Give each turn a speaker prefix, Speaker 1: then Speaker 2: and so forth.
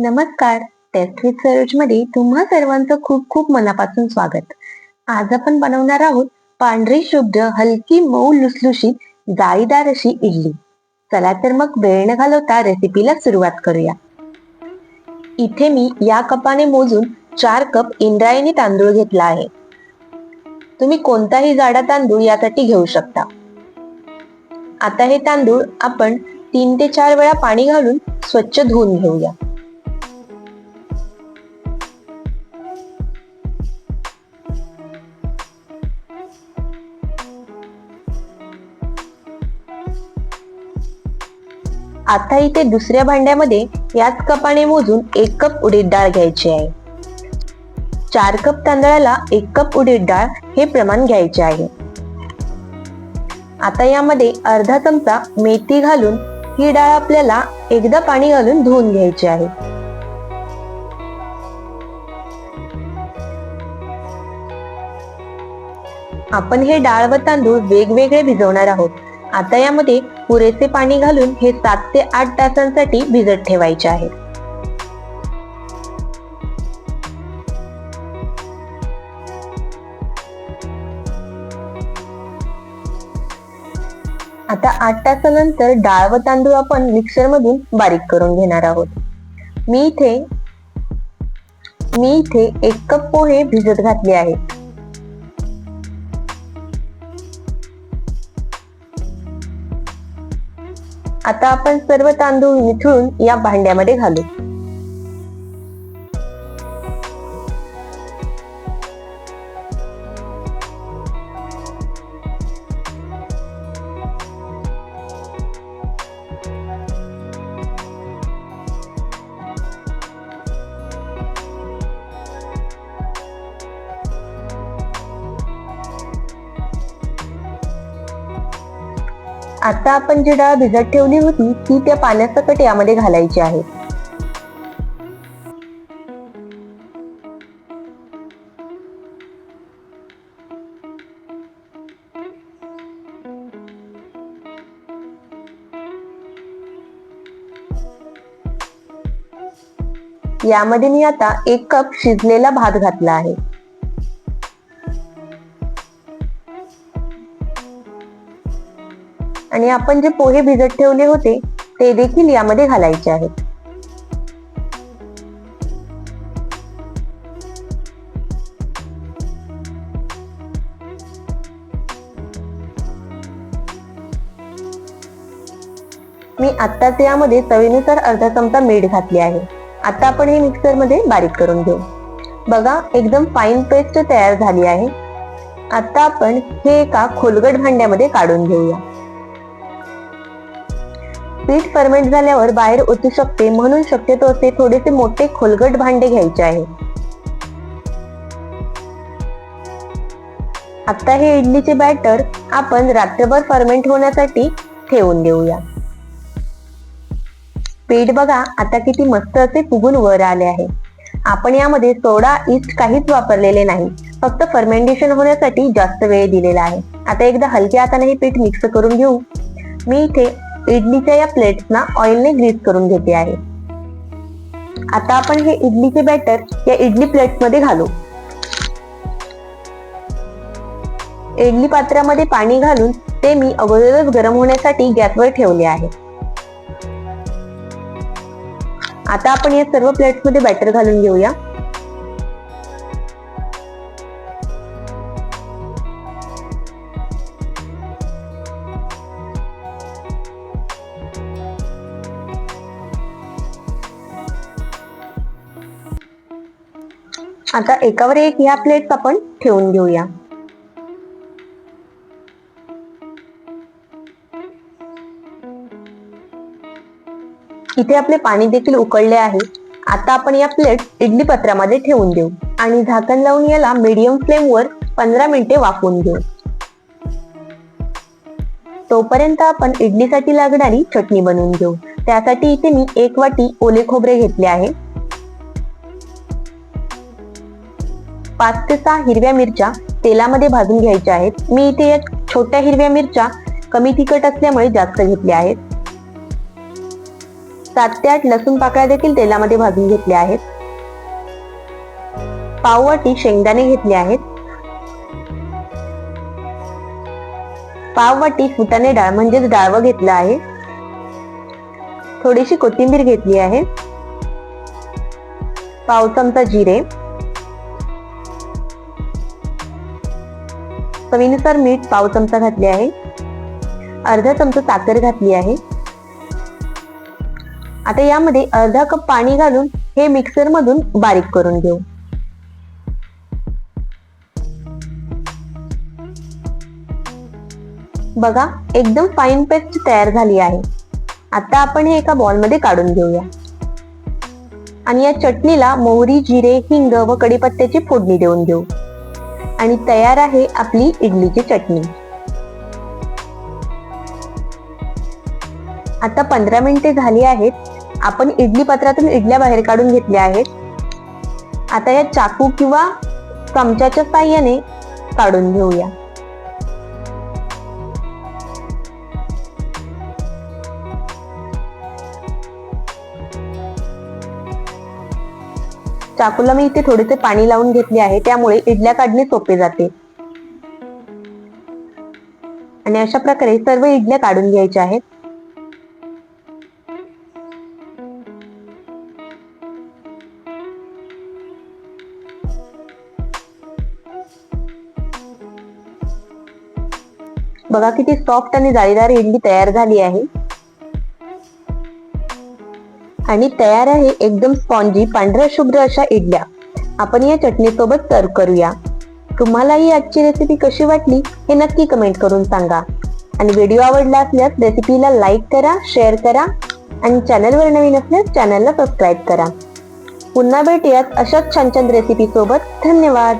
Speaker 1: नमस्कार. टेस्ट सरोजमध्ये तुम्हा सर्वांचं खूप खूप मनापासून स्वागत. आज आपण बनवणार आहोत पांढरी शुभ्र हलकी मऊ लुसलुशीत जाळीदार अशी इडली. चला तर मग वेळ न घालवता रेसिपीला सुरुवात करूया. इथे मी या कपाने मोजून चार कप इंद्रायणी तांदूळ घेतला आहे. तुम्ही कोणताही जाडा तांदूळ यासाठी घेऊ शकता. आता हे तांदूळ आपण तीन ते चार वेळा पाणी घालून स्वच्छ धुवून घेऊया. आता इथे दुसऱ्या भांड्यामध्ये याच कपाने मोजून एक कप उडीद डाळ घ्यायची आहे. चार कप तांदळाला एक कप उडीद डाळ हे प्रमाण घ्यायचे आहे. आता यामध्ये अर्धा चमचा मेथी घालून ही डाळ आपल्याला एकदा पाणी घालून धुवून घ्यायची आहे. आपण हे डाळ व तांदूळ वेगवेगळे भिजवणार आहोत. आता यामध्ये पुरेसे पाणी घालून हे सात ते आठ तासांसाठी भिजत ठेवायचे आहे. आता आठ तासानंतर डाळ व तांदूळ आपण मिक्सर मधून बारीक करून घेणार आहोत. मी इथे मी इथे एक कप पोहे भिजत घातले आहेत. आता आपण सर्व तांदूळ मिथळून या भांड्यामध्ये घालू. आता आपण जी डाळ भिजत ठेवली होती ती त्या पाण्यासकट यामध्ये घालायची आहे. यामध्ये मी आता एक कप शिजलेला भात घातला आहे. आणि आपण जे पोहे भिजत ठेवले होते ते देखील यामध्ये घालायचे आहेत. मी आत्ताच यामध्ये चवीनुसार अर्धा चमचा मीठ घातले आहे. आता आपण हे मिक्सरमध्ये बारीक करून घेऊ. बघा एकदम फाईन पेस्ट तयार झाली आहे. आता आपण हे एका खोलगट भांड्यामध्ये काढून घेऊया. पीठ फर्मेंट झाल्यावर बाहेर ओतू शकते म्हणून शक्यतो असे थोडेसे मोठे खोलगट भांडे घ्यायचे आहे. आता हे इडलीचे बॅटर आपण रात्रभर फर्मेंट होण्यासाठी ठेवून देऊया. पीठ बघा आता किती मस्त असे फुगून वर आले आहे. आपण यामध्ये सोडा इस्ट काहीच वापरलेले नाही. फक्त फर्मेंटेशन होण्यासाठी जास्त वेळ दिलेला आहे. आता एकदा हलक्या हाताने हे पीठ मिक्स करून घेऊ. मी इथे इडलीच्या या प्लेट्सना ऑइलने ग्रीस करून घेते आहे. आता आपण हे इडलीचे बॅटर या इडली प्लेट्समध्ये घालू. इडली पात्रामध्ये पाणी घालून ते मी अगोदरच गरम होण्यासाठी गॅसवर ठेवले आहे. आता आपण या सर्व प्लेट्समध्ये बॅटर घालून घेऊया. आता एकावर एक ह्या प्लेट्स आपण ठेवून घेऊया. इथे आपले पाणी देखील उकळले आहे. आता आपण या प्लेट इडली पत्रामध्ये ठेवून देऊ. आणि झाकण लावून याला मीडियम फ्लेम वर पंधरा मिनिटे वाफवून घेऊ. तोपर्यंत आपण इडलीसाठी लागणारी चटणी बनवून घेऊ. त्यासाठी इथे मी एक वाटी ओले खोबरे घेतले आहे. पाच ते सहा हिरव्या मिरच्या तेलामध्ये भाजून घ्यायच्या आहेत. मी इथे एक छोट्या हिरव्या मिरच्या कमी तिखट असल्यामुळे जास्त घेतल्या आहेत. सात ते आठ लसूण पाकळ्या देखील तेलामध्ये भाजून घेतल्या आहेत. पाववाटी शेंगदाणे घेतले आहेत. पाववाटी फुटाणे डाळ म्हणजेच डाळवं घेतलं आहे. थोडीशी कोथिंबीर घेतली आहे. पाव चमचा जिरे. चवीनुसार मीठ पाव चमचा घातले आहे. अर्धा चमचा साखर घातली आहे. आता यामध्ये अर्धा कप पाणी घालून हे मिक्सर मधून बारीक करून घेऊ. बघा एकदम फाईन पेस्ट तयार झाली आहे. आता आपण हे एका बॉलमध्ये काढून घेऊया. आणि या चटणीला मोहरी जिरे हिंग व कडीपत्त्याची फोडणी देऊन घेऊ. आणि तयार आहे आपली इडलीची चटणी. आता पंधरा मिनिटे झाली आहेत. आपण इडली पत्रातून इडल्या बाहेर काढून घेतल्या आहेत. आता या चाकू किंवा चमच्याच्या साह्याने काढून घेऊया. चाकूला मी इथे थोडेसे पाणी लावून घेतले आहे. त्यामुळे इडल्या काढणे सोपे जाते. आणि अशा प्रकारे सर्व इडल्या काढून घ्यायच्या आहेत. बघा किती सॉफ्ट आणि जाळीदार इडली तयार झाली आहे. आणि तयार आहे एकदम स्पॉन्जी पांढऱ्या शुभ्र अशा इडल्या. आपण या चटणीसोबत सर्व करूया. तुम्हाला ही आजची रेसिपी कशी वाटली हे नक्की कमेंट करून सांगा. आणि व्हिडिओ आवडला असल्यास रेसिपीला लाईक करा शेअर करा आणि चॅनलवर नवीन असल्यास चॅनलला सबस्क्राईब करा. पुन्हा भेटूयात अशाच छान छान रेसिपी सोबत धन्यवाद!